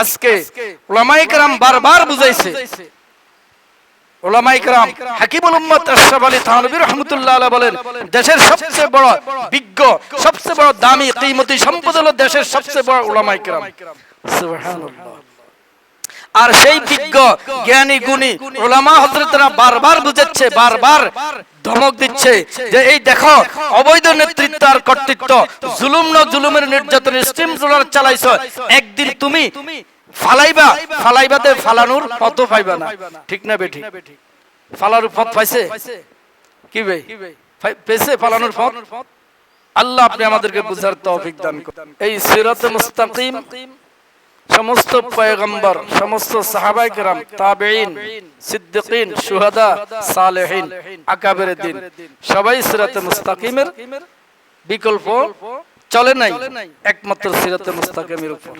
আজকে ওলামাইকরাম বারবার বুঝাইছে। দেশের সবচেয়ে বড় বিজ্ঞ, সবচেয়ে বড় দামি সম্পদ হলো দেশের সবচেয়ে বড় ওলামাইকরাম আর সেই বিজ্ঞ জ্ঞানী গুণী ওলামা হজরতরা বারবার বুঝাচ্ছে, বারবার ধমক দিচ্ছে যে এই দেখো, অবৈধ নেতৃত্ব আর কর্তৃত্ব জুলুম ন জুলুমের নির্যাতন, স্টিম রোলার চালাইছো। একদিন তুমি ফালাইবা, ফালাইবাতে ফালানোর পথ পাইবা না। ঠিক না বেঠি ফালানোর পথ পাইছে? কি বে? ফাই- পেয়েছে ফালানোর পথ? আল্লাহ আপনি আমাদেরকে বুঝার তৌফিক দান করুন। এই সিরাতে মুস্তাকিম সমস্ত পয়গম্বর, সমস্ত সাহাবাই কেরাম তাবেইন সিদ্দিকিন, শুহাদা, সালেহিন, আকাবের দিন। সবাই সিরাতে মুস্তাকিমের বিকল্প চলে নাই, একমাত্র সিরাতে মুস্তাকিমের উপর।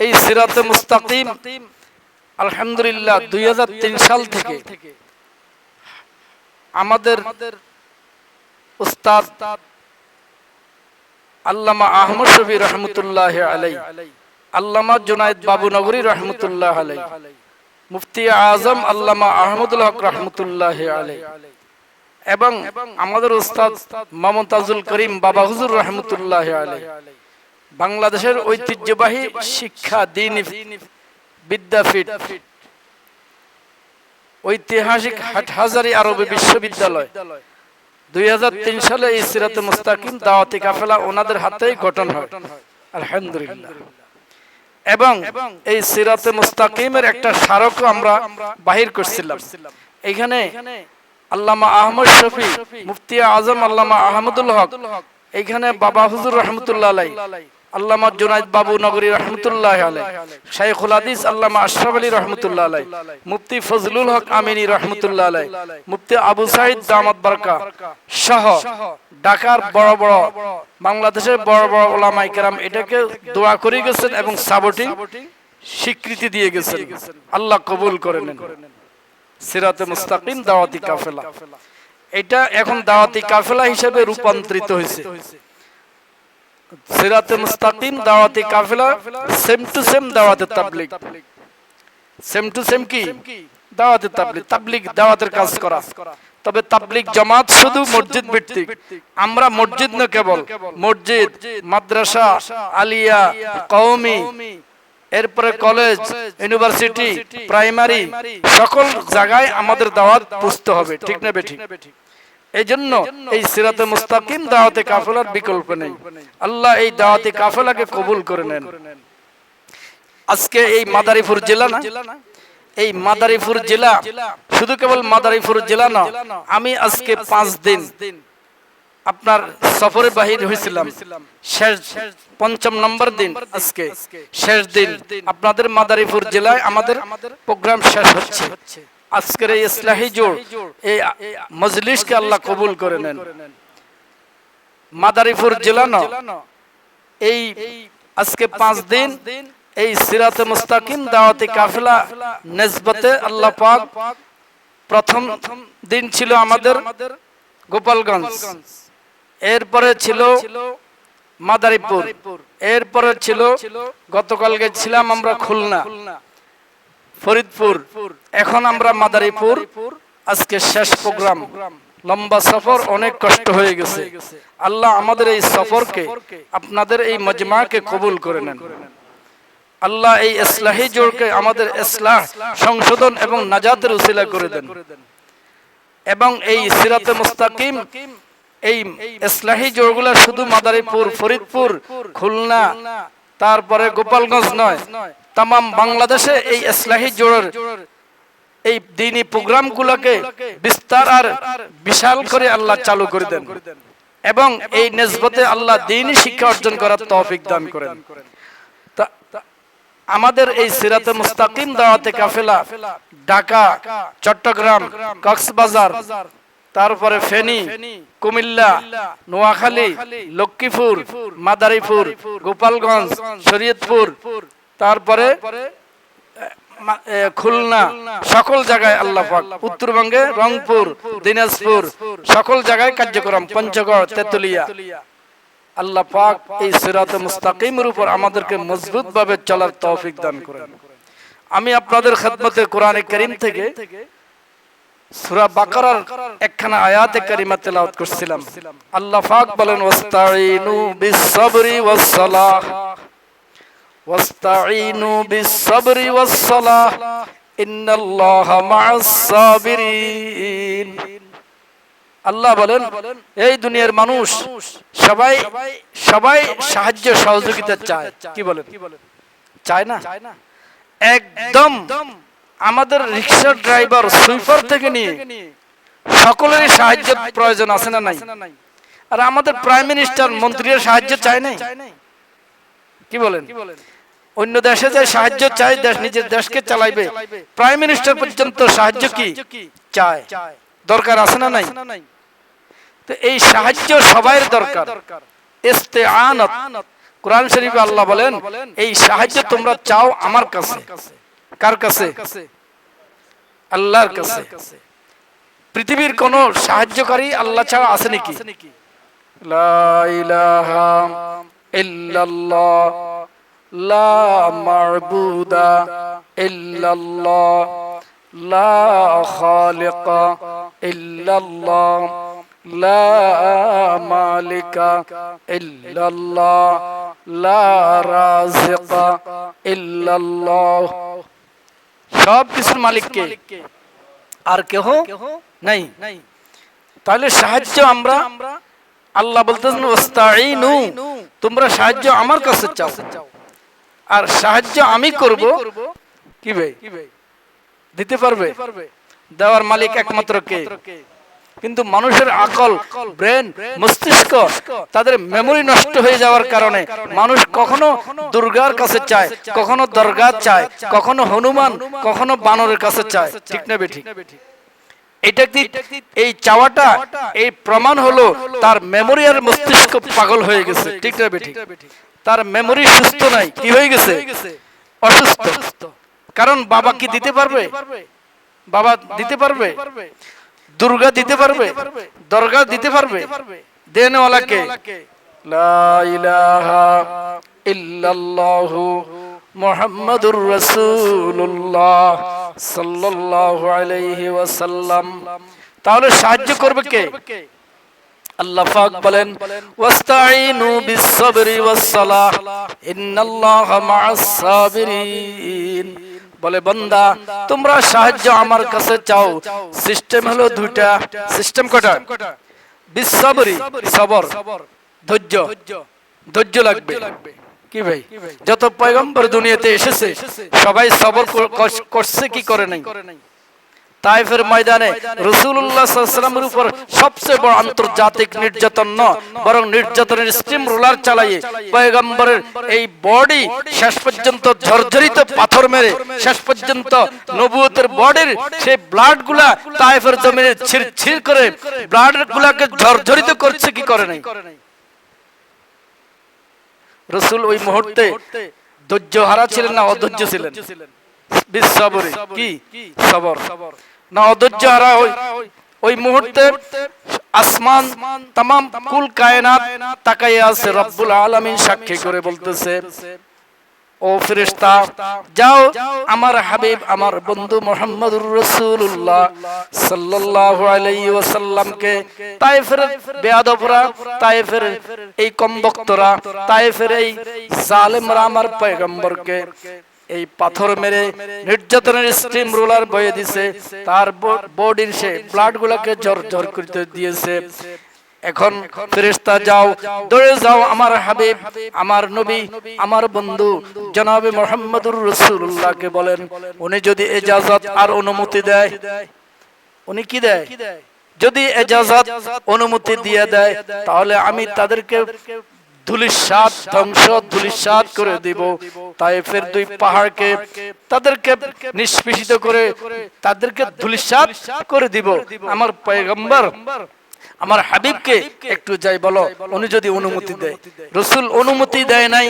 এই সিরাতে মুস্তাকিম, আলহামদুলিল্লাহ দুই হাজার তিন সাল থেকে আমাদের উস্তাদ আল্লামা আহমদ শফি রহমতুল্লাহ আলাই আল্লামা জুনাইদ বাবু নগরী রহমতুল্লাহ আলাই মুফতি আজম আল্লামা আহমদুল হক রহমতুল্লাহ আলাই এবং আমাদের উস্তাদ মমতাজুল করিম বাবা হুজুর রহমতুল্লাহ আলাই বাংলাদেশের ঐতিহ্যবাহী শিক্ষা দিন বিদ্যাপীঠ ঐতিহাসিক হাটহাজারি আরবি বিশ্ববিদ্যালয়। দুই হাজার তিন সালে এই সিরাতে মুস্তাকিম দাওয়াতি কাফেলা ওনাদের হাতেই গঠন হয়। আলহামদুলিল্লাহ। এবং এই সিরাতে মুস্তাকিমের একটা স্মারকও আমরা বাহির করছিলাম। এখানে আল্লামা আহমদ শফি মুফতি আজম আল্লামা আহমদুল হক এখানে বাবা হুজুর রহমতুল্লাহ আলাই আল্লামা জুনাইদ বাবু নগরী রহমতুল্লাহ আলাই শাইখুল হাদিস আল্লামা আশরাফ আলী রহমতুল্লাহ আলাই মুফতি ফজলুল হক আমিনী রহমতুল্লাহ আলাই মুফতি আবু সাইদ দামাত বারকা, সহ ঢাকার বড় বড়, বাংলাদেশের বড় বড় ওলামাই কেরাম এটাকে দোয়া করে গেছেন এবং সাবটি স্বীকৃতি দিয়ে গেছেন। আল্লাহ কবুল করে নেন। সিরাতে মুস্তাকিম দাওয়াতি কাফেলা। এটা এখন দাওয়াতি কাফেলা হিসেবে রূপান্তরিত হয়েছে। সিরাতে মুস্তাকিম দাওয়াতি কাফেলা সেম টু সেম দাওয়াতে তাবলিগ। সেম টু সেম কি? দাওয়াতে তাবলিগ। তাবলিগ দাওয়াতের কাজ করা। তবে তাবলিগ জামাত শুধু মসজিদ ভিত্তিক। আমরা মসজিদ না কেবল। মসজিদ, মাদ্রাসা, আলিয়া, কওমি, এরপরে কলেজ, ইউনিভার্সিটি, প্রাইমারি, সকল জায়গায় আমাদের দাওয়াত পুষতে হবে। ঠিক না বেঠিক এই জন্য এই সিরাতে মুস্তাকিম দাওয়াতে কাফেলার বিকল্প নেই। আল্লাহ এই দাওয়াতে কাফেলাকে কবুল করে নেন। আজকে এই মাদারীপুর জেলা না? এই মাদারীপুর জেলা শুধু কেবল মাদারীপুর জেলা না, আমি আজকে পাঁচ দিন আপনার সফরে বাহির হয়েছিলাম। শেষ পঞ্চম নম্বর দিন আজকে। শেষ দিন আপনাদের মাদারীপুর জেলায় আমাদের প্রোগ্রাম শেষ হচ্ছে। আজকের এই ইসলাহি জোর এই মজলিসকে আল্লাহ কবুল করে নেন। মাদারীপুর জেলা না এই আজকে পাঁচ দিন এই সিরাতে মুস্তাকিম দাওয়াতি কাফেলা নেসবতে আল্লাহ পাক প্রথম দিন ছিল আমাদের গোপালগঞ্জ। এরপরে ছিল মাদারীপুর। এরপরে ছিল গতকালকে ছিলাম আমরা খুলনা। ফরিদপুর। এখন আমরা মাদারীপুর। আজকে শেষ প্রোগ্রাম। লম্বা সফর, অনেক কষ্ট হয়ে গেছে। আল্লাহ আমাদের এই সফরকে, আপনাদের এই মজমাকে কবুল করে নেন। আল্লাহ এই ইসলাহি জোরকে আমাদের ইসলাহ সংশোধন এবং নাজাতের উসিলা করে দেন। এবং এই সিরাতে মুস্তাকিম, এই ইসলাহি জোরগুলা শুধু মাদারীপুর, ফরিদপুর, খুলনা, তারপরে গোপালগঞ্জ নয় তাম বাংলাদেশে এই ইসলাহি জোরের এই দিনী প্রোগ্রামগুলোকে বিস্তার আর বিশাল করে আল্লাহ চালু করে দেন এবং এই নেসবতে আল্লাহ দিনই শিক্ষা অর্জন করার তৌফিক দান করেন। আমাদের এই সিরাতে মুস্তাকিম দাওয়াতে কাফেলা ঢাকা, চট্টগ্রাম, কক্সবাজার, তারপরে ফেনী, কুমিল্লা, নোয়াখালী, লক্ষ্মীপুর, মাদারীপুর, গোপালগঞ্জ, শরীয়তপুর তারপরে খুলনা সকল জায়গায় আল্লাহ পাক। উত্তরবঙ্গে রংপুর দিনাজপুর সকল জায়গায় কার্যক্রম পঞ্চগড় তেতুলিয়া। আল্লাহ পাক এই সিরাতে মুস্তাকিমের উপর আমাদেরকে মজবুত ভাবে চলার তৌফিক দান করেন। আমি আপনাদের খেদমতে কোরআনে করিম থেকে সূরা বাকারার একখানা আয়াতে কারিমা তেলাওয়াত করছিলাম। আল্লাহ পাক বলেন ওয়াস্তাইনু বিস-সাবরি ওয়াস-সালাহ ওয়াস্তাইনু বিস-সাবরি ওয়াস-সালাহ ইন্নাল্লাহা মা'আস-সাবিরিন আল্লাহ বলেন, এই দুনিয়ার মানুষ সবাই সবাই সাহায্য সহযোগিতা চায়। কি বলেন? চায় না? একদম আমাদের রিক্সা ড্রাইভার, সুইপার থেকে নিয়ে সকলেরই সাহায্যের প্রয়োজন আছে না নাই? আর আমাদের প্রাইম মিনিস্টার মন্ত্রীর সাহায্য চায় নাই? কি বলেন? অন্য দেশে যে সাহায্য চায় দেশ নিজের দেশকে চালাইবে। প্রাইম মিনিস্টার পর্যন্ত সাহায্য কি? চায়। দরকার আছে না নাই? তো এই সাহায্য সবাই দরকার। ইস্তেআনাত। কোরআন শরীফে আল্লাহ বলেন এই সাহায্য তোমরা চাও আমার কাছে। কার কাছে? আল্লাহর কাছে। পৃথিবীর কোন সাহায্যকারী আল্লাহ ছাড়া আছে নাকি? লা ইলাহা ইল্লাল্লাহ লা মা'বুদা ইল্লাল্লাহ লা খালিকা ইল্লাল্লাহ লা মালিকা ইল্লাল্লাহ লা রাজিকা ইল্লাল্লাহ সব কিছুর মালিককে আর কেহ নাই। তাহলে সাহায্য আমরা আল্লাহ বলতেছেন ওস্তাইনু তোমরা সাহায্য আমার কাছে চাও। আর সাহায্য আমি করব, কি ভাই? দিতে পারবে? দেওয়ার মালিক একমাত্র কে? কিন্তু মানুষের আকল, ব্রেন, মস্তিষ্ক, তাদের মেমোরি নষ্ট হয়ে যাওয়ার কারণে মানুষ কখনো দুর্গার কাছে চায়, কখনো দরগা চায়, কখনো হনুমান, কখনো বানরের কাছে চায়। ঠিক না বেঠিক এই চাওয়াটা? এই প্রমাণ হলো তার মস্তিষ্ক পাগল হয়ে গেছে। ঠিক না বেঠিক? তার মেমোরি সুস্থ নাই। কি হয়ে গেছে? অসুস্থ। কারণ বাবা কি দিতে পারবে? বাবা দিতে পারবে? দুর্গা দিতে পারবে? দরগা দিতে পারবে? দেনওয়ালাকে? ইল্লাল্লাহু মুহাম্মাদুর রাসূলুল্লাহ। সাল্লাল্লাহু আলাইহি ওয়াসাল্লাম। তাহলে সাহায্য করবে কে? আল্লাহ পাক বলেন ওয়াস্তাইনু মা'আস সাবিরিন বলে, বন্দা, তোমরা সাহায্য আমার কাছে চাও। সিস্টেম হলো দুইটা। সিস্টেম কটা বিশ্বরি সবর, ধৈর্য। ধৈর্য লাগবে। কি ভাই? যত পয়গম্বর দুনিয়াতে এসেছে, সবাই সবর করছে কি করে নাই? তাইফের ময়দানে রসুল্লাহামের উপর সবচেয়ে বড় আন্তর্জাতিক নির্যাতন ন বরং নির্যাতনের স্টিম রোলার চালাইয়ে পয়গম্বরের এই বডি শেষ পর্যন্ত ঝরঝরিত পাথর মেরে, শেষ পর্যন্ত নবুয়তের বডির সেই ব্লাডগুলা তাইফের জমিনে ছির ছির করে ব্লাড গুলাকে ঝরঝরিত করছে কি করে নাই? রসুল ওই মুহূর্তে ধৈর্য হারা ছিলেন না, অধৈর্য ছিলেন? বিশ্বরে কি? সবর। না, অধৈর্য হারা ওই ওই মুহূর্তে আসমান তাম কুল কায়নাত তাকাইয়া আছে, রব্বুল আলামিন সাক্ষী করে বলতেছে ও ফেরেশতা, যাও, আমার হাবিব, আমার বন্ধু মোহাম্মদুর রাসূলুল্লাহ সাল্লাল্লাহু আলাইহি ওয়াসাল্লামকে, তায়েফের বেয়াদবরা, তায়েফের এই কমবক্তরা, তায়েফের এই জালেমরা আমার পয়গম্বরকে এই পাথর মেরে নির্যাতনের স্টিম রোলার বয়ে দিছে, তার বডির সে ব্লাড গুলাকে জ্বর জ্বর করতে দিয়েছে। এখন ফেরেশতা যাও, দৌড়ে যাও আমার হাবিব, আমার নবী, আমার বন্ধু, জনাবে মোহাম্মদুর রসুল্লাহকে বলেন, উনি যদি এজাজত আর অনুমতি দেয়, উনি কি দেয়? যদি এজাজত, অনুমতি দিয়ে দেয়, তাহলে আমি তাদেরকে ধুলিসাত ধ্বংস ধুলিসাত করে দিব। তাইফের দুই পাহাড়কে তাদেরকে নিষ্পেষিত করে তাদেরকে ধুলিসাত করে দিব। আমার পয়গম্বর আমার হাবিবকে একটু যাই বলো, উনি যদি অনুমতি দেয়। রসুল অনুমতি দেয় নাই,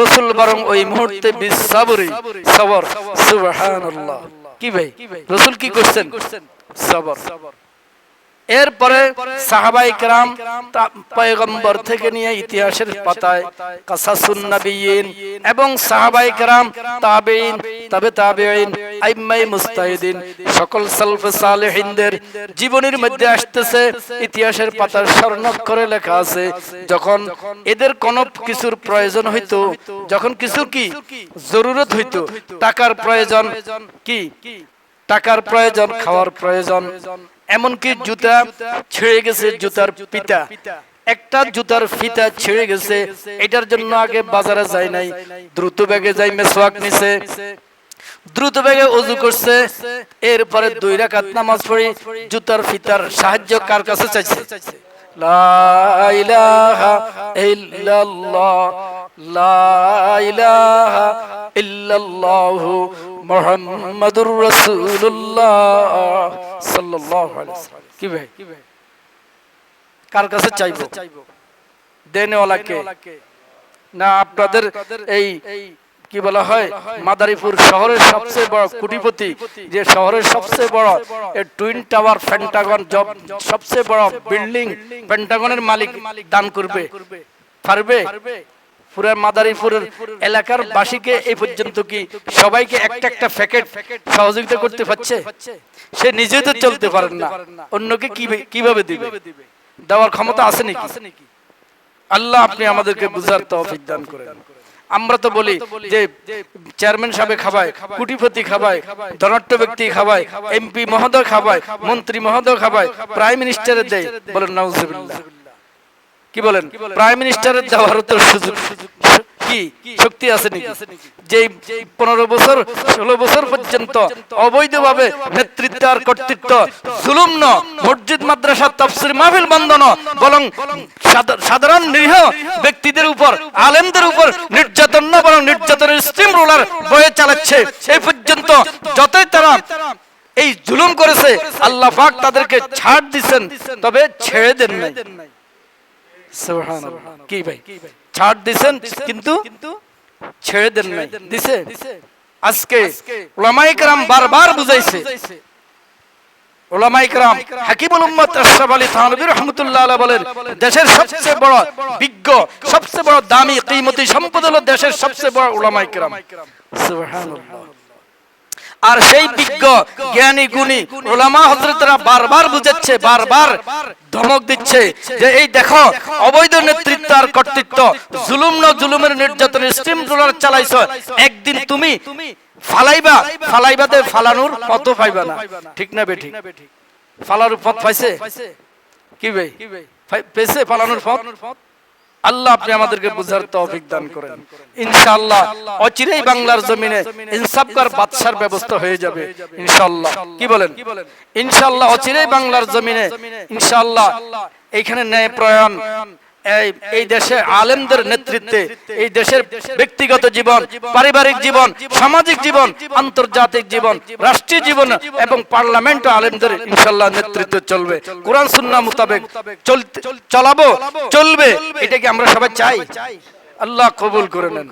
রসুল বরং ওই মুহূর্তে বিসাবরি, সবর। সুবহানাল্লাহ। কি ভাই? রসুল কি করছেন? সবর। এরপরে সাহাবাই کرام পয়গম্বর থেকে নিয়ে ইতিহাসের পাতায় কাসাসুন নবিয়িন এবং সাহাবাই کرام তাবেঈন তবে তাবেঈন আইম্মাই মুস্তাহিদিন সকল সালফে সালেহিনদের জীবনের মধ্যে আসতেছে ইতিহাসের পাতার স্বর্ণাক্ষরে লেখা আছে যখন এদের কোন কিছুর প্রয়োজন হইতো যখন কিছু কি জরুরত হইতো টাকার প্রয়োজন কি টাকার প্রয়োজন খাওয়ার প্রয়োজন এমনকি জুতা ছিঁড়ে গেছে জুতার পিতা একটা জুতার ফিতা ছিঁড়ে গেছে। এটার জন্য আগে বাজারে যায় নাই। দ্রুত ব্যাগে যাই মেসওয়াক নিছে। দ্রুত বেগে অজু করছে। এরপরে দুই রাকাত নামাজ পড়ি। জুতার ফিতার সাহায্য কার কাছে চাইছে? লা ইলাহা ইল্লাল্লাহ। লা ইলাহা ইল্লাল্লাহু মুহাম্মাদুর রাসূলুল্লাহ সাল্লাল্লাহু আলাইহি ওয়াসাল্লাম। কি ভাই? কার কাছে চাইব? দেনেওয়ালাকে? না আপনাদের এই কি বলা হয় মাদারীপুর শহরের সবচেয়ে বড় কোটিপতি যে শহরের সবচেয়ে বড় টুইন টাওয়ার পেন্টাগন জব সবচেয়ে বড় বিল্ডিং পেন্টাগনের মালিক দান করবে। পারবে। পুরো মাদারীপুরের এলাকার বাসীকে এই পর্যন্ত কি সবাইকে একটা একটা প্যাকেট সহযোগিতা করতে পারছে? সে নিজে তো চলতে পারেন না। অন্যকে কীভাবে দিবে? দেওয়ার ক্ষমতা আছে নাকি? আল্লাহ আপনি আমাদেরকে বুঝার তৌফিক দান করেন। আমরা তো বলি যে চেয়ারম্যান সাহেব খাবায়, কুটিপতি খাবায় ধনাট্য ব্যক্তি খাবায়, এমপি মহোদয় খাবায়, মন্ত্রী মহোদয় খাবায়, প্রাইম মিনিস্টারের দেয় বলেন, নাউজুবিল্লাহ। কি বলেন? প্রাইম মিনিস্টারের দেওয়ার তো সুযোগ কি? শক্তি আছে নাকি? যে পনেরো বছর ষোলো বছর পর্যন্ত অবৈধভাবে নেতৃত্ব আর কর্তৃত্ব জুলুম ন মসজিদ মাদ্রাসা তফসির মাহফিল বন্ধন বরং সাধারণ নিরীহ ব্যক্তিদের উপর আলেমদের উপর নির্যাতন না বরং নির্যাতনের স্টিম রোলার বয়ে চালাচ্ছে। এই পর্যন্ত যতই তারা এই জুলুম করেছে আল্লাহ পাক তাদেরকে ছাড় দিচ্ছেন তবে ছেড়ে দেন নাই। কি ভাই? ছাড় দিছেন কিন্তু ছেড়ে দেন নাই। দিছে? আজকে ওলামাই বারবার বুঝাইছে। দেশের সবচেয়ে বড় বিজ্ঞ সবচেয়ে বড় দামি কিমতি সম্পদ হলো দেশের সবচেয়ে বড় ওলামাইকরাম আর সেই বিজ্ঞ, জ্ঞানী, গুণী ওলামা হজরতরা বারবার বুঝাচ্ছে বারবার ধমক দিচ্ছে যে এই দেখো, অবৈধ নেতৃত্ব আর কর্তৃত্ব, জুলুম ন জুলুমের নির্যাতনের স্টিম রোলার চালাইছো, একদিন তুমি ফালাইবা ফালাইবাতে ফালানোর পথ পাইবা না। ঠিক না বেঠিক ফালানোর পথ পাইছে? কি ভাই পেয়েছে ফালানোর পথ? আল্লাহ আপনি আমাদেরকে বুঝার তৌফিক দান করেন। ইনশাআল্লাহ অচিরেই বাংলার জমিনে ইনসাফকার বাদশার ব্যবস্থা হয়ে যাবে। ইনশাআল্লাহ। কি বলেন? ইনশাআল্লাহ অচিরেই বাংলার জমিনে ইনশাআল্লাহ এইখানে ন্যায় প্রয়াণ এই দেশে আলেমদের নেতৃত্বে, এই দেশের ব্যক্তিগত জীবন, পারিবারিক জীবন, সামাজিক জীবন, আন্তর্জাতিক জীবন, রাষ্ট্রীয় জীবন এবং পার্লামেন্ট আলেমদের ইনশাল্লাহ নেতৃত্বে চলবে। কোরআন, সুন্নাহ মোতাবেক চলাবো, চলবে এটা কি আমরা সবাই চাই। আল্লাহ কবুল করে নেন।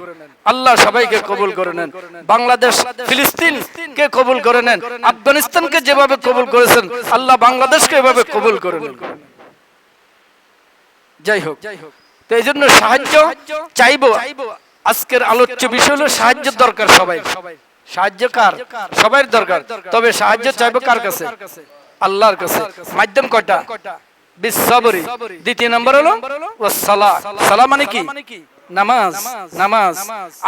আল্লাহ সবাইকে কবুল করে নেন। বাংলাদেশ, ফিলিস্তিন কে কবুল করে নেন? আফগানিস্তানকে যেভাবে কবুল করেছেন, আল্লাহ বাংলাদেশকে এভাবে কবুল করে নেন। যাই হোক। তো এই জন্য সাহায্য চাইব। আজকের আলোচ্য বিষয় হলো সাহায্যের দরকার সবাই। সাহায্য কার? সবার দরকার। তবে সাহায্য চাইব কার কাছে? আল্লাহর কাছে। মাধ্যম কয়টা? বিশ্বরি দ্বিতীয় নম্বর হলো ও সালা সালা মানে কি? নামাজ। নামাজ।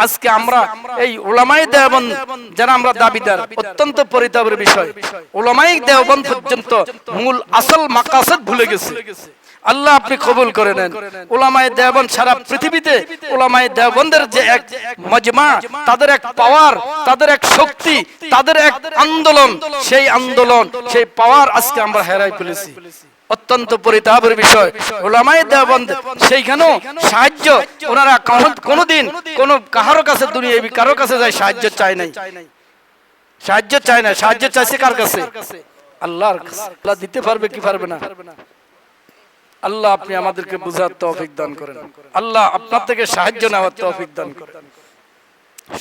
আজকে আমরা এই ওলামাই দেওবন্দ যারা আমরা দাবিদার অত্যন্ত পরিতাপের বিষয়। ওলামাই দেওবন্দ পর্যন্ত মূল আসল মাকাসদ ভুলে গেছে। আল্লাহ আপনি কবুল করে নেন। ওলামায়ে দেওবন্দ সারা পৃথিবীতে ওলামায়ে দেওবন্দের যে এক মজমা, তাদের এক পাওয়ার, তাদের এক শক্তি, তাদের এক আন্দোলন, সেই আন্দোলন, সেই পাওয়ার আজকে আমরা হেরাই ফেলেছি। অত্যন্ত পরিতাপের বিষয়। ওলামায়ে দেওবন্দ সেইখানেও সাহায্য, ওনারা কোনোদিন কোন কাহারো কাছে দুনিয়া কারও কাছে যায় সাহায্য চায় নাই। সাহায্য চায় না, সাহায্য চাইছে কার কাছে? আল্লাহর আল্লাহ দিতে পারবে কি পারবে না? আল্লাহ আপনি আমাদেরকে বুঝার তৌফিক দান করেন। আল্লাহ আপনার থেকে সাহায্য নেওয়ার তৌফিক দান করেন।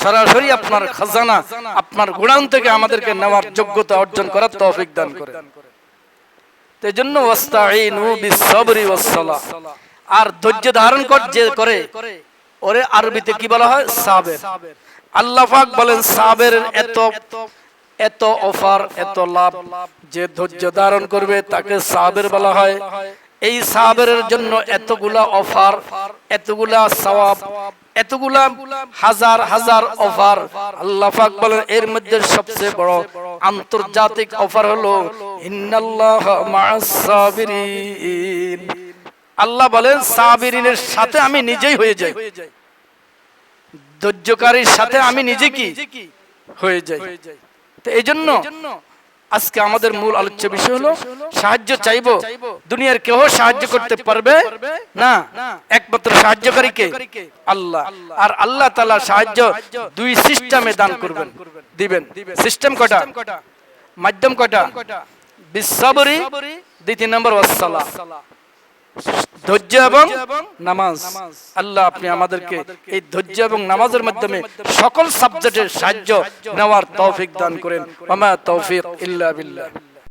সরাসরি আপনার খাজানা, আপনার গুণান থেকে আমাদেরকে নেওয়ার যোগ্যতা অর্জন করার তৌফিক দান করেন। এই ওয়াসসালাহ। আর ধৈর্য ধারণ কর যে করে, ওরে আরবিতে কি বলা হয়? সাবের। আল্লাহ পাক বলেন, সাবের এত এত অফার, এত লাভ, যে ধৈর্য ধারণ করবে তাকে সাবের বলা হয়। এই সাবেরের জন্য এতগুলা অফার, এতগুলা সওয়াব, এতগুলা হাজার হাজার অফার। আল্লাহ পাক বলেন, এর মধ্যে সবচেয়ে বড় আন্তর্জাতিক অফার হলো, ইন্নাল্লাহ মা'আস আল্লাহ বলেন, সাবিরিনের সাথে আমি নিজেই হয়ে যাই। ধৈর্যকারীর সাথে আমি নিজে কি? হয়ে যাই। তো এই জন্য আজকে আমাদের মূল আলোচ্য বিষয় হলো সাহায্য চাইব? দুনিয়ার কেহ সাহায্য করতে পারবে? না? একমাত্র সাহায্যকারী কে আল্লাহ। আর আল্লাহ তালা সাহায্য দুই সিস্টেমে দান করবেন। দিবেন। সিস্টেম কটা মাধ্যম কটা বিশ্ববরি দ্বিতীয় নম্বর ওয়াসসালাহ ধৈর্য এবং নামাজ। আল্লাহ আপনি আমাদেরকে এই ধৈর্য এবং নামাজের মাধ্যমে সকল সাবজেক্টের সাহায্য নেওয়ার তৌফিক দান করেন। আমার তৌফিক ইল্লা বিল্লাহ।